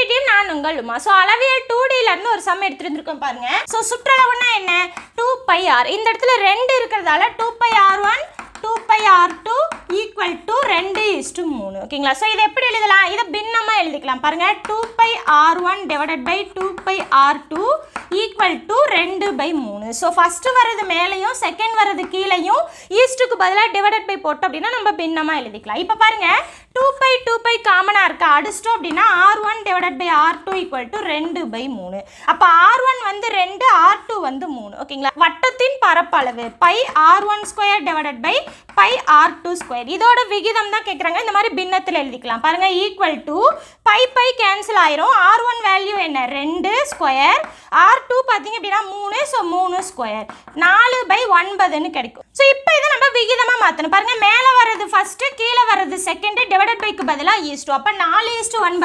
சுட்டிட்டியும் நான் உங்கள் உமா. ஸோ அளவியல் டூ இருந்து ஒரு சம் எடுத்துருந்துருக்கோம் பாருங்க. ஸோ சுற்றளவுனா என்ன? டூ பை ஆர் இந்த இடத்துல ரெண்டு இருக்கிறதால two pi r one two pi r two equal to ரெண்டு இஸ்டு மூணு. ஓகேங்களா ஸோ இதை எப்படி எழுதலாம்? இதை பின்னமாக எழுதிக்கலாம் பாருங்க. Two pi r one divided by two pi r two equal to ரெண்டு பை மூணு. ஸோ ஃபஸ்ட்டு வர்றது மேலேயும் செகண்ட் வர்றது கீழேயும் ஈஸ்ட்டுக்கு பதிலாக டிவைடட் பை போட்டோம் அப்படின்னா நம்ம பின்னமாக எழுதிக்கலாம். இப்போ பாருங்க. டூ பை டூ பை காமனாக இருக்குது அடிச்சிட்டோம் அப்படின்னா r one divided by r two equal to ரெண்டு பை மூணு. அப்போ ஆர் ஒன் வந்து ரெண்டு ஆர் டூ வந்து மூணு. ஓகேங்களா? வட்டத்தின் பரப்பளவு pi r one square divided by pi r two square இதோட விகிதம் தான் கேட்குறாங்க இந்த மாதிரி பின்னத்தில் எழுதிக்கலாம். பாருங்க equal to pi pi cancel ஆயிரும். ஆர் ஒன் வேல்யூ என்ன? ரெண்டு ஸ்கொயர் ஆர் டூ பார்த்தீங்க அப்படின்னா மூணு ஸோ மூணு ஸ்கொயர் நாலு பை ஒன்பதுன்னு கிடைக்கும். ஸோ இப்போ இதை நம்ம விகிதமாக மாற்றணும் பாருங்க மேலே வர்றது ஃபர்ஸ்ட் கீழே வர்றது செகண்ட் டிவைடட் பைக்கு பதிலாக ஈஸ்டோ அப்போ நாலு e ஈஸ்டு ஒன்பது